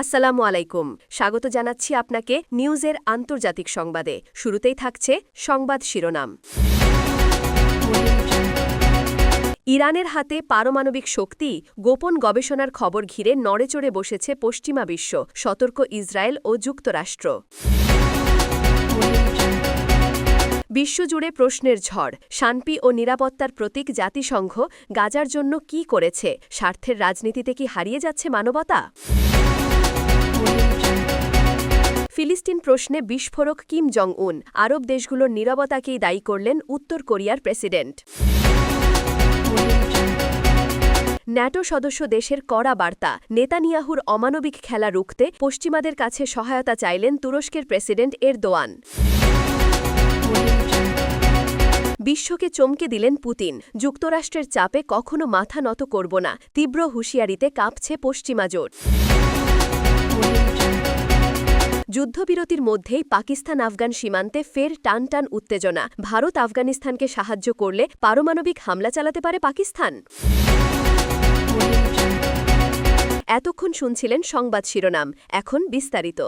আসসালামু আলাইকুম। স্বাগত জানাচ্ছি আপনাকে নিউজের আন্তর্জাতিক সংবাদে। শুরুতেই থাকছে সংবাদ শিরোনাম। ইরানের হাতে পারমাণবিক শক্তি, গোপন গবেষণার খবর ঘিরে নড়েচড়ে বসেছে পশ্চিমা বিশ্ব, সতর্ক ইসরায়েল ও যুক্তরাষ্ট্র। বিশ্বজুড়ে প্রশ্নের ঝড়, শান্তি ও নিরাপত্তার প্রতীক জাতিসংঘ গাজার জন্য কি করেছে, স্বার্থের রাজনীতিতে কি হারিয়ে যাচ্ছে মানবতা? ফিলিস্তিন প্রশ্নে বিস্ফোরক কিম জং উন আরব দেশগুলোর নীরবতাকেই দায়ী করলেন উত্তর কোরিয়ার প্রেসিডেন্ট। ন্যাটো সদস্য দেশের কড়া বার্তা, নেতানিয়াহুর অমানবিক খেলা রুখতে পশ্চিমাদের কাছে সহায়তা চাইলেন তুরস্কের প্রেসিডেন্ট এরদোয়ান। বিশ্বকে চমকে দিলেন পুতিন। যুক্তরাষ্ট্রের চাপে কখনো মাথা নত করব না, তীব্র হুঁশিয়ারিতে কাঁপছে পশ্চিমা জোট। যুদ্ধবিরতির মধ্যেই পাকিস্তান আফগান সীমান্তে ফের টান টান উত্তেজনা। ভারত আফগানিস্তানকে সাহায্য করলে পারমাণবিক হামলা চালাতে পারে পাকিস্তান। এতক্ষণ শুনছিলেন সংবাদ শিরোনাম, এখন বিস্তারিত।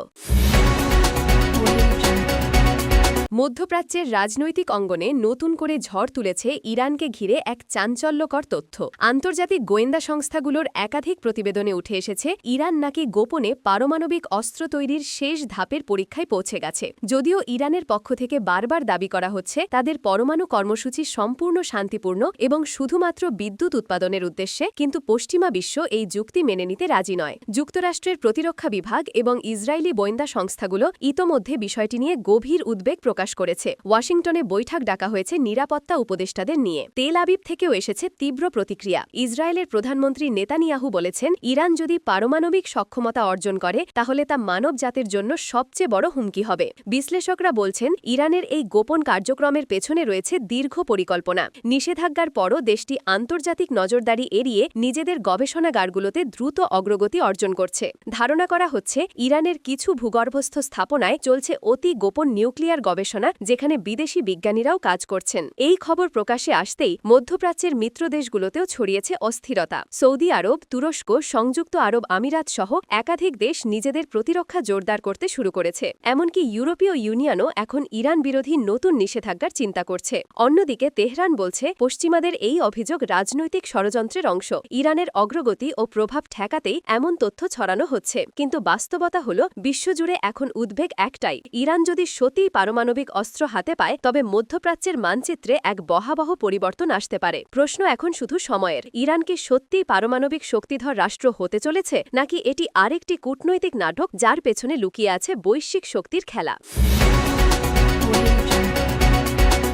মধ্যপ্রাচ্যের রাজনৈতিক অঙ্গনে নতুন করে ঝড় তুলেছে ইরানকে ঘিরে এক চাঞ্চল্যকর তথ্য। আন্তর্জাতিক গোয়েন্দা সংস্থাগুলোর একাধিক প্রতিবেদনে উঠে এসেছে, ইরান নাকি গোপনে পারমাণবিক অস্ত্র তৈরির শেষ ধাপের পরীক্ষায় পৌঁছে গেছে। যদিও ইরানের পক্ষ থেকে বারবার দাবি করা হচ্ছে, তাদের পরমাণু কর্মসূচি সম্পূর্ণ শান্তিপূর্ণ এবং শুধুমাত্র বিদ্যুৎ উৎপাদনের উদ্দেশ্যে, কিন্তু পশ্চিমা বিশ্ব এই যুক্তি মেনে নিতে রাজি নয়। যুক্তরাষ্ট্রের প্রতিরক্ষা বিভাগ এবং ইসরায়েলি গোয়েন্দা সংস্থাগুলো ইতোমধ্যে বিষয়টি নিয়ে গভীর উদ্বেগ প্রকাশ করেছে। ওয়াশিংটনে বৈঠক ডাকা হয়েছে নিরাপত্তা উপদেষ্টাদের নিয়ে। তেল আবিব থেকেও এসেছে তীব্র প্রতিক্রিয়া। ইসরায়েলের প্রধানমন্ত্রী নেতানিয়াহু বলেছেন, ইরান যদি পারমাণবিক সক্ষমতা অর্জন করে, তাহলে তা মানব জাতির জন্য সবচেয়ে বড় হুমকি হবে। বিশ্লেষকরা বলছেন, ইরানের এই গোপন কার্যক্রমের পেছনে রয়েছে দীর্ঘ পরিকল্পনা। নিষেধাজ্ঞার পরও দেশটি আন্তর্জাতিক নজরদারি এড়িয়ে নিজেদের গবেষণাগারগুলোতে দ্রুত অগ্রগতি অর্জন করছে। ধারণা করা হচ্ছে, ইরানের কিছু ভূগর্ভস্থ স্থাপনায় চলছে অতি গোপন নিউক্লিয়ার গবেষণা। যেখানে বিদেশি বিজ্ঞানীরাও কাজ করছেন। এই খবর প্রকাশে আসতেই মধ্যপ্রাচ্যের মিত্র দেশগুলোতেও ছড়িয়েছে অস্থিরতা। সৌদি আরব, তুরস্ক, সংযুক্ত আরব আমিরাত সহ একাধিক দেশ নিজেদের প্রতিরক্ষা জোরদার করতে শুরু করেছে। এমনকি ইউরোপীয় ইউনিয়নও এখন ইরান বিরোধী নতুন নিষেধাজ্ঞার চিন্তা করছে। অন্যদিকে তেহরান বলছে, পশ্চিমাদের এই অভিযোগ রাজনৈতিক ষড়যন্ত্রের অংশ। ইরানের অগ্রগতি ও প্রভাব ঠেকাতেই এমন তথ্য ছড়ানো হচ্ছে। কিন্তু বাস্তবতা হল, বিশ্বজুড়ে এখন উদ্বেগ একটাই। ইরান যদি সত্যিই পারমাণবিক অস্ত্র হাতে পায়, তবে মধ্যপ্রাচ্যের মানচিত্রে এক বহাবহ পরিবর্তন আসতে পারে। প্রশ্ন এখন শুধু সময়ের। ইরান কি সত্যিই পারমাণবিক শক্তিধর রাষ্ট্র হতে চলেছে, নাকি এটি আরেকটি কূটনৈতিক নাটক যার পেছনে লুকিয়ে আছে বৈশ্বিক শক্তির খেলা?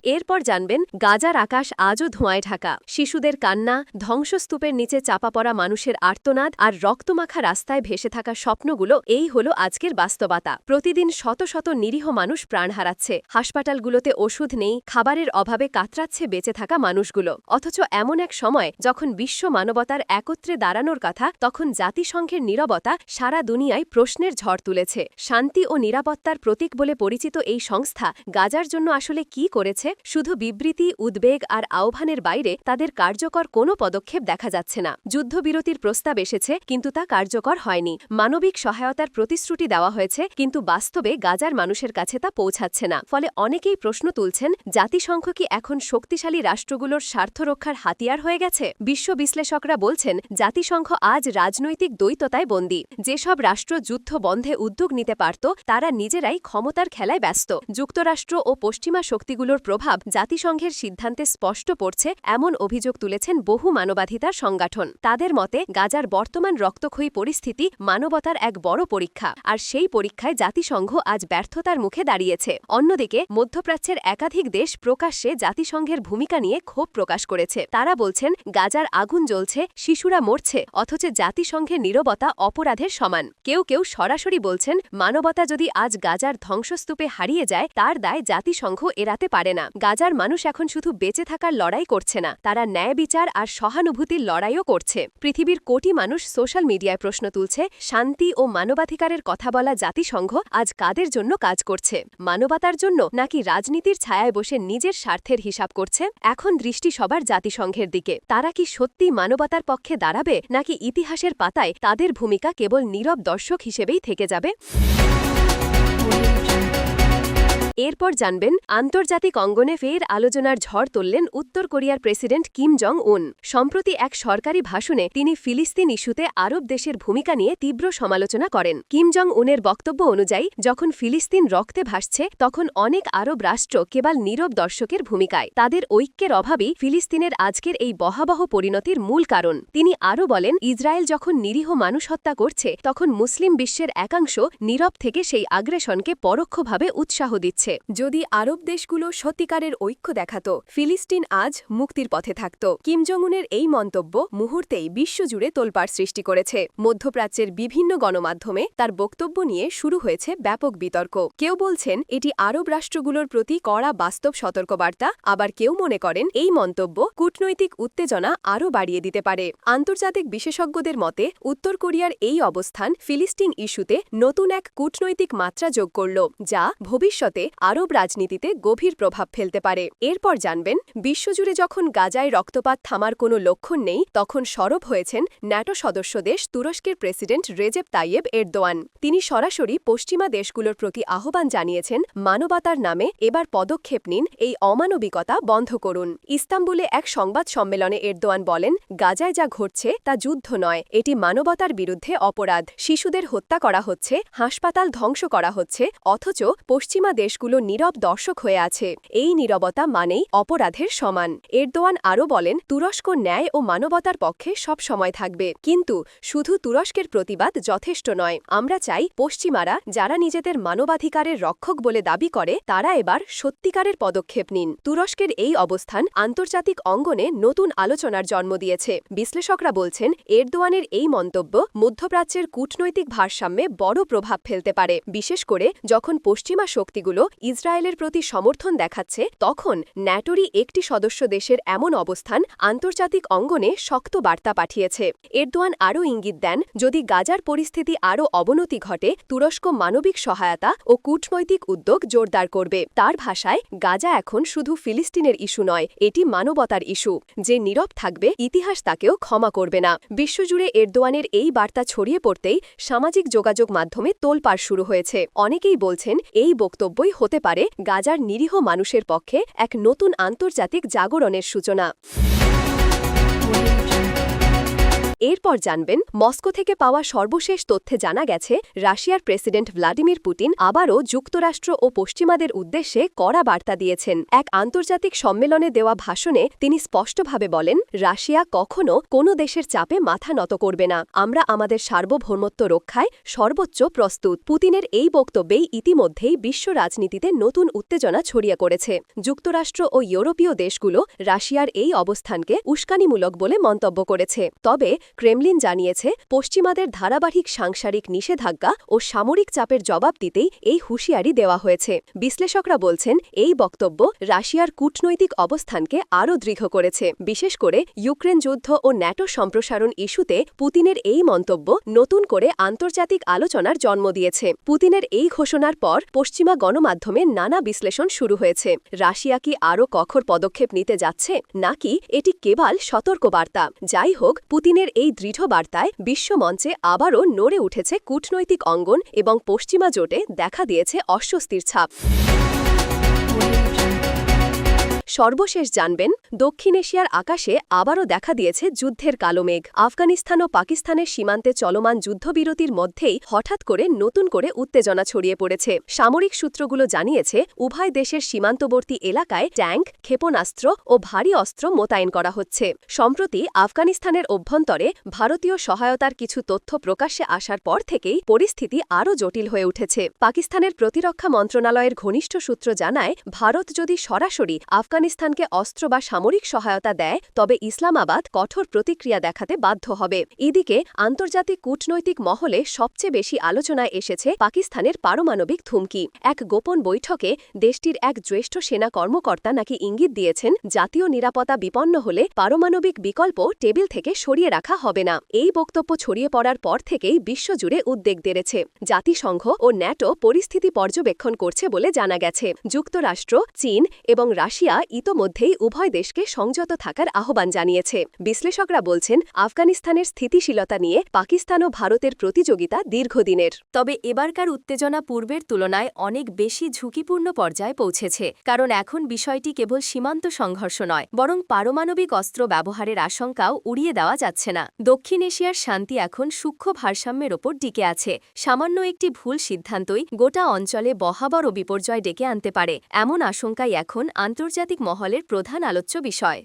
এরপর জানবেন, গাজার আকাশ আজও ধোঁয়ায় ঢাকা। শিশুদের কান্না, ধ্বংসস্তূপের নিচে চাপা পড়া মানুষের আর্তনাদ আর রক্তমাখা রাস্তায় ভেসে থাকা স্বপ্নগুলো, এই হল আজকের বাস্তবতা। প্রতিদিন শত শত নিরীহ মানুষ প্রাণ হারাচ্ছে। হাসপাতালগুলোতে ওষুধ নেই, খাবারের অভাবে কাতরাচ্ছে বেঁচে থাকা মানুষগুলো। অথচ এমন এক সময়, যখন বিশ্ব মানবতার একত্রে দাঁড়ানোর কথা, তখন জাতিসংঘের নীরবতা সারা দুনিয়ায় প্রশ্নের ঝড় তুলেছে। শান্তি ও নিরাপত্তার প্রতীক বলে পরিচিত এই সংস্থা গাজার জন্য আসলে কি করেছে? শুধু বিবৃতি, উদ্বেগ আর আহ্বানের বাইরে তাদের কার্যকর কোনো পদক্ষেপ দেখা যাচ্ছে না। যুদ্ধবিরতির প্রস্তাব এসেছে, কিন্তু তা কার্যকর হয়নি। মানবিক সহায়তার প্রতিশ্রুতি দেওয়া হয়েছে, কিন্তু বাস্তবে গাজার মানুষের কাছে তা পৌঁছাচ্ছে না। ফলে অনেকেই প্রশ্ন তুলছেন, জাতিসংঘ কি এখন শক্তিশালী রাষ্ট্রগুলোর স্বার্থ রক্ষার হাতিয়ার হয়ে গেছে? বিশ্ব বিশ্লেষকরা বলছেন, জাতিসংঘ আজ রাজনৈতিক দ্বৈততায় বন্দী। যেসব রাষ্ট্র যুদ্ধ বন্ধে উদ্যোগ নিতে পারত, তারা নিজেরাই ক্ষমতার খেলায় ব্যস্ত। যুক্তরাষ্ট্র ও পশ্চিমা শক্তিগুলোর প্রভাব জাতিসংঘের সিদ্ধান্তে স্পষ্ট পড়ছে, এমন অভিযোগ তুলেছেন বহু মানবাধিকার সংগঠন। তাদের মতে, গাজার বর্তমান রক্তক্ষয়ী পরিস্থিতি মানবতার এক বড় পরীক্ষা, আর সেই পরীক্ষায় জাতিসংঘ আজ ব্যর্থতার মুখে দাঁড়িয়েছে। অন্যদিকে, মধ্যপ্রাচ্যের একাধিক দেশ প্রকাশ্যে জাতিসংঘের ভূমিকা নিয়ে ক্ষোভ প্রকাশ করেছে। তারা বলছেন, গাজার আগুন জ্বলছে, শিশুরা মরছে, অথচ জাতিসংঘের নীরবতা অপরাধের সমান। কেউ কেউ সরাসরি বলছেন, মানবতা যদি আজ গাজার ধ্বংসস্তূপে হারিয়ে যায়, তার দায় জাতিসংঘ এড়াতে পারে না। গাজার মানুষ এখন শুধু বেঁচে থাকার লড়াই করছে না, তারা ন্যায় বিচার আর সহানুভূতির লড়াইও করছে। পৃথিবীর কোটি মানুষ সোশ্যাল মিডিয়ায় প্রশ্ন তুলছে, শান্তি ও মানবাধিকারের কথা বলা জাতিসংঘ আজ কাদের জন্য কাজ করছে? মানবতার জন্য নাকি রাজনীতির ছায়ায় বসে নিজের স্বার্থের হিসাব করছে? এখন দৃষ্টি সবার জাতিসংঘের দিকে। তারা কি সত্যি মানবতার পক্ষে দাঁড়াবে, নাকি ইতিহাসের পাতায় তাদের ভূমিকা কেবল নীরব দর্শক হিসেবেই থেকে যাবে? এরপর জানবেন, আন্তর্জাতিক অঙ্গনে ফের আলোচনার ঝড় তুললেন উত্তর কোরিয়ার প্রেসিডেন্ট কিম জং উন সম্প্রতি এক সরকারি ভাষণে তিনি ফিলিস্তিন ইস্যুতে আরব দেশের ভূমিকা নিয়ে তীব্র সমালোচনা করেন। কিম জং উনের বক্তব্য অনুযায়ী, যখন ফিলিস্তিন রক্তে ভাসছে, তখন অনেক আরব রাষ্ট্র কেবল নীরব দর্শকের ভূমিকায়। তাদের ঐক্যের অভাবই ফিলিস্তিনের আজকের এই বহাবহ পরিণতির মূল কারণ। তিনি আরও বলেন, ইসরায়েল যখন নিরীহ মানুষ হত্যা করছে, তখন মুসলিম বিশ্বের একাংশ নীরব থেকে সেই আগ্রেশনকে পরোক্ষভাবে উৎসাহ দিচ্ছে। যদি আরব দেশগুলো সত্যিকারের ঐক্য দেখাত, ফিলিস্তিন আজ মুক্তির পথে থাকত। কিম জংউনের এই মন্তব্য মুহূর্তেই বিশ্বজুড়ে তোলপাড় সৃষ্টি করেছে। মধ্যপ্রাচ্যের বিভিন্ন গণমাধ্যমে তার বক্তব্য নিয়ে শুরু হয়েছে ব্যাপক বিতর্ক। কেউ বলছেন, এটি আরব রাষ্ট্রগুলোর প্রতি কড়া বাস্তব সতর্কবার্তা। আবার কেউ মনে করেন, এই মন্তব্য কূটনৈতিক উত্তেজনা আরও বাড়িয়ে দিতে পারে। আন্তর্জাতিক বিশেষজ্ঞদের মতে, উত্তর কোরিয়ার এই অবস্থান ফিলিস্তিন ইস্যুতে নতুন এক কূটনৈতিক মাত্রা যোগ করল, যা ভবিষ্যতে আরব রাজনীতিতে গভীর প্রভাব ফেলতে পারে। এরপর জানবেন, বিশ্বজুড়ে যখন গাজায় রক্তপাত থামার কোনো লক্ষণ নেই, তখন সরব হয়েছেন ন্যাটো সদস্য দেশ তুরস্কের প্রেসিডেন্ট রেজেপ তাইয়েব এরদোয়ান। তিনি সরাসরি পশ্চিমা দেশগুলোর প্রতি আহ্বান জানিয়েছেন, মানবতার নামে এবার পদক্ষেপ নিন, এই অমানবিকতা বন্ধ করুন। ইস্তাম্বুলে এক সংবাদ সম্মেলনে এরদোয়ান বলেন, গাজায় যা ঘটছে তা যুদ্ধ নয়, এটি মানবতার বিরুদ্ধে অপরাধ। শিশুদের হত্যা করা হচ্ছে, হাসপাতাল ধ্বংস করা হচ্ছে, অথচ পশ্চিমা দেশগুলো নীরব দর্শক হয়ে আছে। এই নীরবতা মানেই অপরাধের সমান। এরদোয়ান আরও বলেন, তুরস্ক ন্যায় ও মানবতার পক্ষে সব সময় থাকবে। কিন্তু শুধু তুরস্কের প্রতিবাদ যথেষ্ট নয়। আমরা চাই পশ্চিমারা, যারা নিজেদের মানবাধিকারের রক্ষক বলে দাবি করে, তারা এবার সত্যিকারের পদক্ষেপ নিন। তুরস্কের এই অবস্থান আন্তর্জাতিক অঙ্গনে নতুন আলোচনার জন্ম দিয়েছে। বিশ্লেষকরা বলছেন, এরদোয়ানের এই মন্তব্য মধ্যপ্রাচ্যের কূটনৈতিক ভারসাম্যে বড় প্রভাব ফেলতে পারে। বিশেষ করে যখন পশ্চিমা শক্তিগুলো ইসরায়েলের প্রতি সমর্থন দেখাচ্ছে, তখন ন্যাটোরই একটি সদস্য দেশের এমন অবস্থান আন্তর্জাতিক অঙ্গনে শক্ত বার্তা পাঠিয়েছে। এরদোয়ান আরও ইঙ্গিত দেন, যদি গাজার পরিস্থিতি আরও অবনতি ঘটে, তুরস্ক মানবিক সহায়তা ও কূটনৈতিক উদ্যোগ জোরদার করবে। তার ভাষায়, গাজা এখন শুধু ফিলিস্তিনের ইস্যু নয়, এটি মানবতার ইস্যু। যে নীরব থাকবে, ইতিহাস তাকেও ক্ষমা করবে না। বিশ্বজুড়ে এরদোয়ানের এই বার্তা ছড়িয়ে পড়তেই সামাজিক যোগাযোগ মাধ্যমে তোলপাড় শুরু হয়েছে। অনেকেই বলছেন, এই বক্তব্যই হতে পারে গাজার নিরীহ মানুষের পক্ষে এক নতুন আন্তর্জাতিক জাগরণের সূচনা। এরপর জানবেন, মস্কো থেকে পাওয়া সর্বশেষ তথ্যে জানা গেছে, রাশিয়ার প্রেসিডেন্ট ভ্লাদিমির পুতিন আবারও যুক্তরাষ্ট্র ও পশ্চিমাদের উদ্দেশ্যে কড়া বার্তা দিয়েছেন। এক আন্তর্জাতিক সম্মেলনে দেওয়া ভাষণে তিনি স্পষ্টভাবে বলেন, রাশিয়া কখনও কোনো দেশের চাপে মাথা নত করবে না। আমরা আমাদের সার্বভৌমত্ব রক্ষায় সর্বোচ্চ প্রস্তুত। পুতিনের এই বক্তব্যেই ইতিমধ্যেই বিশ্ব রাজনীতিতে নতুন উত্তেজনা ছড়িয়ে করেছে যুক্তরাষ্ট্র ও ইউরোপীয় দেশগুলো রাশিয়ার এই অবস্থানকে উস্কানিমূলক বলে মন্তব্য করেছে। তবে ক্রেমলিন জানিয়েছে, পশ্চিমাদের ধারাবাহিক সাংসারিক নিষেধাজ্ঞা ও সামরিক চাপের জবাব দিতেই এই হুঁশিয়ারি দেওয়া হয়েছে। বিশ্লেষকরা বলছেন, এই বক্তব্য রাশিয়ার কূটনৈতিক অবস্থানকে আরও দৃঢ় করেছে। বিশেষ করে ইউক্রেন যুদ্ধ ও ন্যাটো সম্প্রসারণ ইস্যুতে পুতিনের এই মন্তব্য নতুন করে আন্তর্জাতিক আলোচনার জন্ম দিয়েছে। পুতিনের এই ঘোষণার পর পশ্চিমা গণমাধ্যমে নানা বিশ্লেষণ শুরু হয়েছে। রাশিয়া কি আরও কঠোর পদক্ষেপ নিতে যাচ্ছে? নাকি এটি কেবল সতর্কবার্তা? যাই হোক, পুতিনের এই দৃঢ় বার্তায় বিশ্বমঞ্চে আবারও নড়ে উঠেছে কূটনৈতিক অঙ্গন এবং পশ্চিমা জোটে দেখা দিয়েছে অস্বস্তির ছাপ। সর্বশেষ জানবেন, দক্ষিণ এশিয়ার আকাশে আবারও দেখা দিয়েছে যুদ্ধের কালো মেঘ আফগানিস্তান ও পাকিস্তানের সীমান্তে চলমান যুদ্ধবিরতির মধ্যেই হঠাৎ করে নতুন করে উত্তেজনা ছড়িয়ে পড়েছে। সামরিক সূত্রগুলো জানিয়েছে, উভয় দেশের সীমান্তবর্তী এলাকায় ট্যাঙ্ক, ক্ষেপণাস্ত্র ও ভারী অস্ত্র মোতায়েন করা হচ্ছে। সম্প্রতি আফগানিস্তানের অভ্যন্তরে ভারতীয় সহায়তার কিছু তথ্য প্রকাশ্যে আসার পর থেকেই পরিস্থিতি আরও জটিল হয়ে উঠেছে। পাকিস্তানের প্রতিরক্ষা মন্ত্রণালয়ের ঘনিষ্ঠ সূত্র জানায়, ভারত যদি সরাসরি আফগান আফগানিস্তানকে অস্ত্র বা সামরিক সহায়তা দেয়, তবে ইসলামাবাদ কঠোর প্রতিক্রিয়া দেখাতে বাধ্য হবে। এদিকে, আন্তর্জাতিক কূটনৈতিক মহলে সবচেয়ে বেশি আলোচনায় এসেছে পাকিস্তানের পারমাণবিক ধুমকি। এক গোপন বৈঠকে দেশটির এক জ্যেষ্ঠ সেনা কর্মকর্তা নাকি ইঙ্গিত দিয়েছেন, জাতীয় নিরাপত্তা বিপন্ন হলে পারমাণবিক বিকল্প টেবিল থেকে সরিয়ে রাখা হবে না। এই বক্তব্য ছড়িয়ে পড়ার পর থেকেই বিশ্বজুড়ে উদ্বেগ বেড়েছে। জাতিসংঘ ও ন্যাটো পরিস্থিতি পর্যবেক্ষণ করছে বলে জানা গেছে। যুক্তরাষ্ট্র, চীন এবং রাশিয়া ইতোমধ্যেই উভয় দেশকে সংযত থাকার আহ্বান জানিয়েছে। বিশ্লেষকরা বলছেন, আফগানিস্তানের স্থিতিশীলতা নিয়ে পাকিস্তান ও ভারতের প্রতিযোগিতা দীর্ঘদিনের। তবে এবারকার উত্তেজনা পূর্বের তুলনায় অনেক বেশি ঝুঁকিপূর্ণ পর্যায়ে পৌঁছেছে, কারণ এখন বিষয়টি কেবল সীমান্ত সংঘর্ষ নয়, বরং পারমাণবিক অস্ত্র ব্যবহারের আশঙ্কাও উড়িয়ে দেওয়া যাচ্ছে না। দক্ষিণ এশিয়ার শান্তি এখন সূক্ষ্ম ভারসাম্যের ওপর ডিকে আছে। সামান্য একটি ভুল সিদ্ধান্তই গোটা অঞ্চলে বহাবর ও বিপর্যয় ডেকে আনতে পারে, এমন আশঙ্কাই এখন আন্তর্জাতিক মহলের প্রধান আলোচ্য বিষয়।